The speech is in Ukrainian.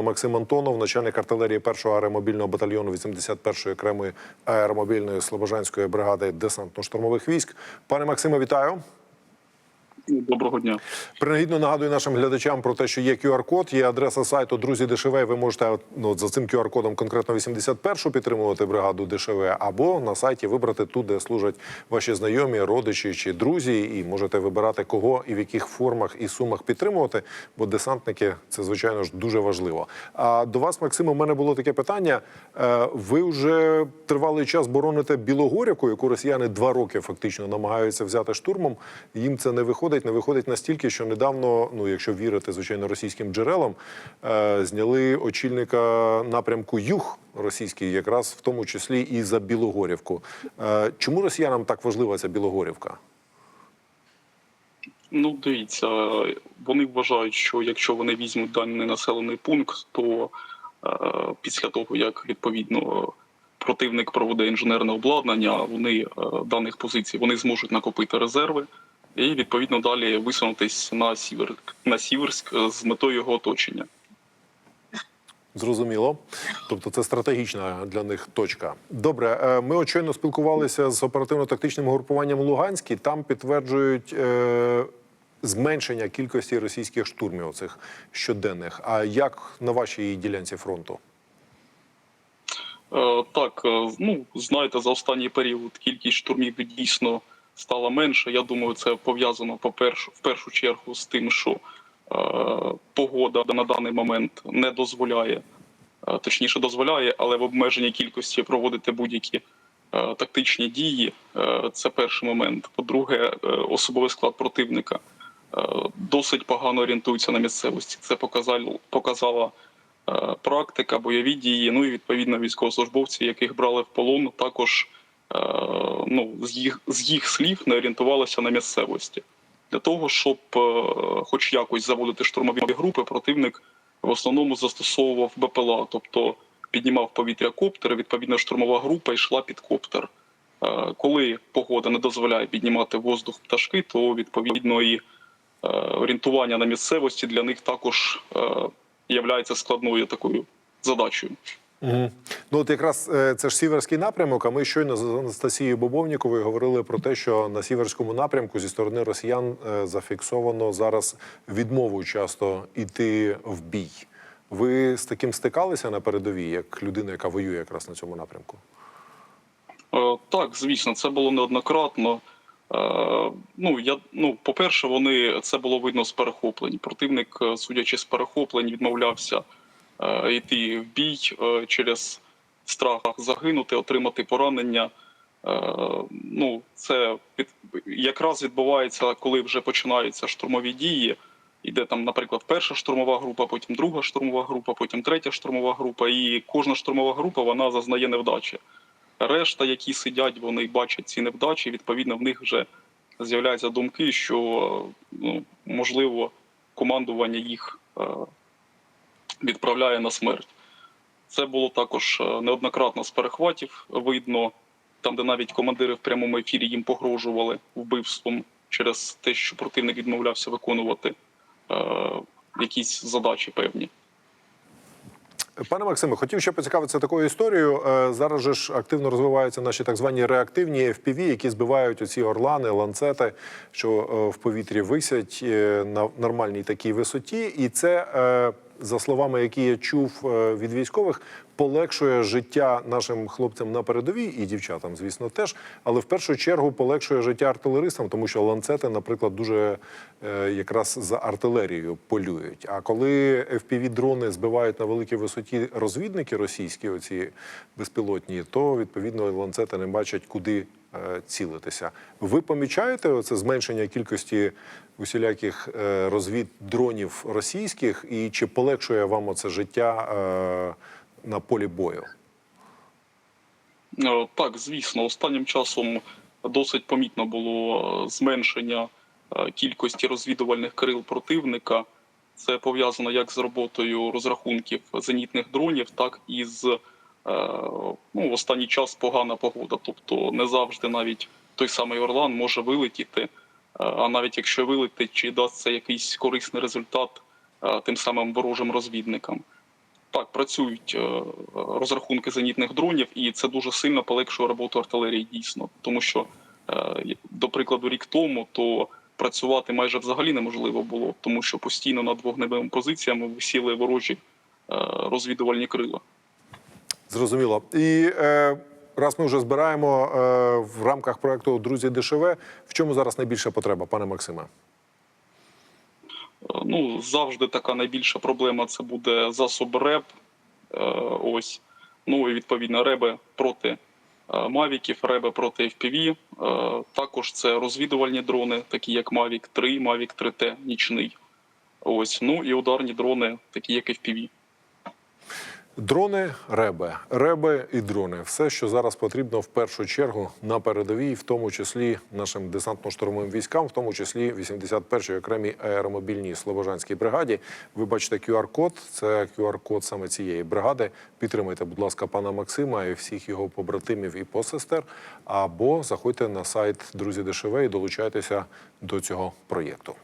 нами Максим Антонов, начальник артилерії 1-го аеромобільного батальйону 81-ї окремої аеромобільної слобожанської бригади десантно-штурмових військ. Пане Максиме, вітаю. Доброго дня. Принагідно нагадую нашим глядачам про те, що є QR-код, є адреса сайту Друзі ДШВ. Ви можете ну, за цим QR-кодом конкретно 81-шу підтримувати бригаду ДШВ, або на сайті вибрати ту, де служать ваші знайомі, родичі чи друзі, і можете вибирати кого і в яких формах і сумах підтримувати. Бо десантники це звичайно ж дуже важливо. А до вас, Максиме, у мене було таке питання. Е, Ви вже тривалий час бороните Білогорівку, яку росіяни два роки фактично намагаються взяти штурмом. Їм це не виходить, не виходить настільки, що недавно, ну якщо вірити, звичайно, російським джерелам, е, зняли очільника напрямку Юг російський, якраз в тому числі і за Білогорівку. Е, Чому росіянам так важлива ця Білогорівка? Ну, дивіться, вони вважають, що якщо вони візьмуть даний населений пункт, то е, після того, як відповідно противник проведе інженерне обладнання, вони е, даних позицій вони зможуть накопити резерви і відповідно далі висунутись на Сіверськ, на Сіверськ з метою його оточення. Зрозуміло. Тобто це стратегічна для них точка. Добре, е, ми очевидно спілкувалися з оперативно-тактичним групуванням Луганський. Там підтверджують е, зменшення кількості російських штурмів оцих щоденних. А як на вашій ділянці фронту? Е, Так, е, ну знаєте, за останній період кількість штурмів дійсно стала менше. Я думаю, це пов'язано по першу в першу чергу з тим, що е, погода на даний момент не дозволяє, е, точніше дозволяє, але в обмеженій кількості проводити будь-які е, тактичні дії. Е, це перший момент. По-друге, е, особовий склад противника е, досить погано орієнтується на місцевості. Це показало показала е, практика, бойові дії. Ну і відповідно військовослужбовці, яких брали в полон, також ну, з їх з їх слів не орієнтувалися на місцевості. Для того, щоб е, хоч якось заводити штурмові групи, противник в основному застосовував БПЛА, тобто піднімав повітря коптери, відповідно, штурмова група йшла під коптер. Е, Коли погода не дозволяє піднімати воздух пташки, то відповідно і е, орієнтування на місцевості для них також е, являється складною такою задачею. Угу. Ну от якраз е, це ж сіверський напрямок. А ми щойно з Анастасією Бобовніковою говорили про те, що на сіверському напрямку зі сторони росіян е, зафіксовано зараз відмову часто йти в бій. Ви з таким стикалися на передовій, як людина, яка воює якраз на цьому напрямку? Е, Так, звісно, це було неоднократно. Е, Ну, я, ну, по-перше, вони це було видно з перехоплень. Противник, е, судячи з перехоплень, відмовлявся йти в бій е, через страх загинути, отримати поранення. Е, Ну, це якраз відбувається, коли вже починаються штурмові дії. Іде там, наприклад, перша штурмова група, потім друга штурмова група, потім третя штурмова група, і кожна штурмова група вона зазнає невдачі. Решта, які сидять, вони бачать ці невдачі. Відповідно, в них вже з'являються думки, що ну, можливо командування їх е, відправляє на смерть. Це було також е, неоднократно з перехватів видно, там, де навіть командири в прямому ефірі їм погрожували вбивством через те, що противник відмовлявся виконувати е, якісь задачі певні. Пане Максиме, хотів ще поцікавитися такою історією. Е, Зараз же ж активно розвиваються наші так звані реактивні FPV, які збивають оці орлани, ланцети, що е, в повітрі висять на нормальній такій висоті. І це, за словами, які я чув е, від військових, полегшує життя нашим хлопцям на передовій і дівчатам, звісно, теж. Але в першу чергу полегшує життя артилеристам, тому що ланцети, наприклад, дуже е, якраз за артилерією полюють. А коли FPV-дрони збивають на великій висоті розвідники російські, оці безпілотні, то відповідно ланцети не бачать, куди цілитися. Ви помічаєте оце зменшення кількості усіляких е, розвіддронів російських, і чи полегшує вам оце життя е, на полі бою? Е, Так, звісно, останнім часом досить помітно було е, зменшення е, кількості розвідувальних крил противника. Це пов'язано як з роботою розрахунків зенітних дронів, так і з е, ну, в останній час погана погода. Тобто не завжди навіть той самий Орлан може вилетіти. Е, А навіть якщо вилетить, чи дасть якийсь корисний результат е, тим самим ворожим розвідникам. Так, працюють е, розрахунки зенітних дронів, і це дуже сильно полегшує роботу артилерії дійсно. Тому що, е, до прикладу, рік тому то працювати майже взагалі неможливо було, тому що постійно над вогневими позиціями висіли ворожі е, розвідувальні крила. Зрозуміло. І е, раз ми вже збираємо е, в рамках проекту Друзі ДШВ, в чому зараз найбільша потреба, пане Максиме? Е, Ну, завжди така найбільша проблема це буде засоб РЕБ. Е, Ось. Ну і відповідно реби проти е, мавіків, реби проти FPV. Е, Також це розвідувальні дрони, такі як Mavic 3, Mavic 3T нічний. Ось. Ну і ударні дрони, такі як FPV. Дрони, реби, реби і дрони все, що зараз потрібно в першу чергу на передовій, в тому числі нашим десантно-штурмовим військам, в тому числі 81-й окремій аеромобільній Слобожанській бригаді. Ви бачите QR-код. Це QR-код саме цієї бригади. Підтримайте, будь ласка, пана Максима і всіх його побратимів і посестер. Або заходьте на сайт Друзі ДШВ і долучайтеся до цього проєкту.